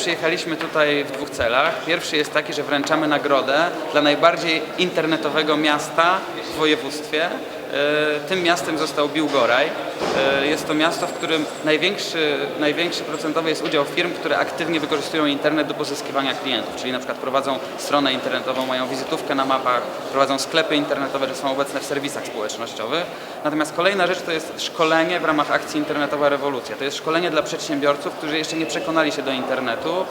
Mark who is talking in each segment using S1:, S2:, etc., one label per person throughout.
S1: przyjechaliśmy tutaj w dwóch celach. Pierwszy jest taki, że wręczamy nagrodę dla najbardziej internetowego miasta w województwie. E, Tym miastem został Biłgoraj. E, Jest to miasto, w którym największy, największy procentowy jest udział firm, które aktywnie wykorzystują internet do pozyskiwania klientów, czyli na przykład prowadzą stronę internetową, mają wizytówkę na mapach, prowadzą sklepy internetowe, czy są obecne w serwisach społecznościowych. Natomiast kolejna rzecz to jest szkolenie w ramach akcji Internetowa Rewolucja. To jest szkolenie dla przedsiębiorców, którzy jeszcze nie przekonali się do internetu,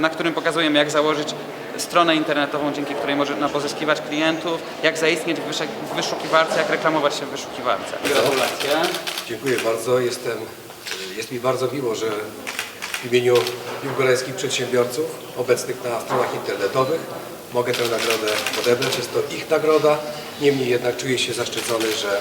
S1: na którym pokazujemy jak założyć stronę internetową, dzięki której można pozyskiwać klientów, jak zaistnieć w wyszukiwarce, jak reklamować się w wyszukiwarce. Gratulacje.
S2: Dziękuję bardzo. Jestem, jest mi bardzo miło, że w imieniu biłgorajskich przedsiębiorców obecnych na stronach internetowych mogę tę nagrodę odebrać. Jest to ich nagroda. Niemniej jednak czuję się zaszczycony, że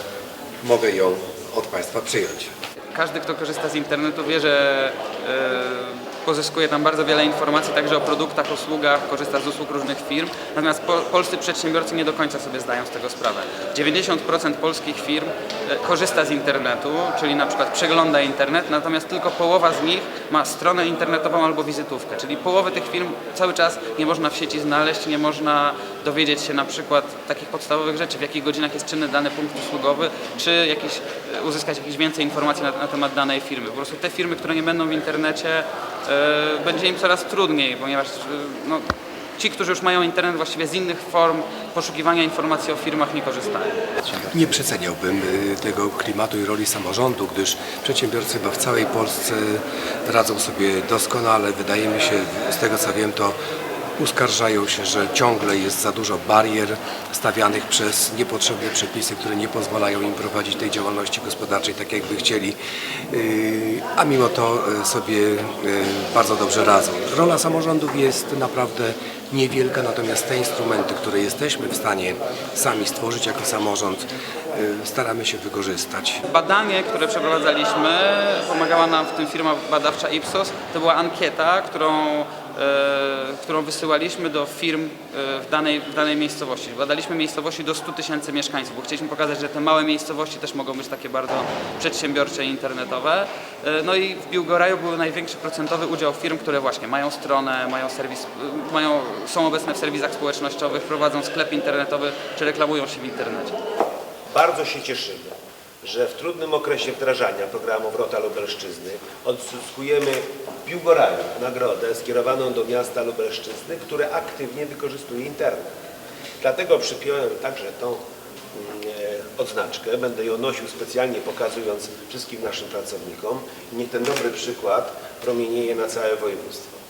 S2: mogę ją od Państwa przyjąć.
S1: Każdy, kto korzysta z internetu wie, że e, pozyskuje tam bardzo wiele informacji, także o produktach, usługach, korzysta z usług różnych firm. Natomiast po, polscy przedsiębiorcy nie do końca sobie zdają z tego sprawę. 90% polskich firm e, korzysta z internetu, czyli na przykład przegląda internet, natomiast tylko połowa z nich ma stronę internetową albo wizytówkę, czyli połowę tych firm cały czas nie można w sieci znaleźć, nie można dowiedzieć się na przykład takich podstawowych rzeczy, w jakich godzinach jest czynny dany punkt usługowy, czy jakiś, e, uzyskać jakieś więcej informacji na, na temat danej firmy. Po prostu te firmy, które nie będą w internecie, będzie im coraz trudniej, ponieważ e, no, ci, którzy już mają internet właściwie z innych form poszukiwania informacji o firmach nie korzystają.
S2: Nie przeceniałbym y, tego klimatu i roli samorządu, gdyż przedsiębiorcy chyba w całej Polsce radzą sobie doskonale. Wydaje mi się, z tego co wiem, to uskarżają się, że ciągle jest za dużo barier stawianych przez niepotrzebne przepisy, które nie pozwalają im prowadzić tej działalności gospodarczej tak, jakby chcieli, Yy, a mimo to y, sobie y, bardzo dobrze radzą. Rola samorządów jest naprawdę niewielka, natomiast te instrumenty, które jesteśmy w stanie sami stworzyć jako samorząd, y, staramy się wykorzystać.
S1: Badanie, które przeprowadzaliśmy, pomagała nam w tym firma badawcza Ipsos. To była ankieta, którą, którą wysyłaliśmy do firm e, w danej, w danej miejscowości. Badaliśmy miejscowości do 100 tysięcy mieszkańców, bo chcieliśmy pokazać, że te małe miejscowości też mogą być takie bardzo przedsiębiorcze i internetowe. E, no i w Biłgoraju był największy procentowy udział firm, które właśnie mają stronę, mają serwis, e, mają, są obecne w serwisach społecznościowych, prowadzą sklep internetowy, czy reklamują się w internecie.
S3: Bardzo się cieszymy, że w trudnym okresie wdrażania programu Wrota Lubelszczyzny odzyskujemy w Biłgoraju nagrodę skierowaną do miasta Lubelszczyzny, które aktywnie wykorzystuje internet. Dlatego przypiąłem także tą mm, e, odznaczkę, będę ją nosił specjalnie pokazując wszystkim naszym pracownikom niech ten dobry przykład promienieje na całe województwo.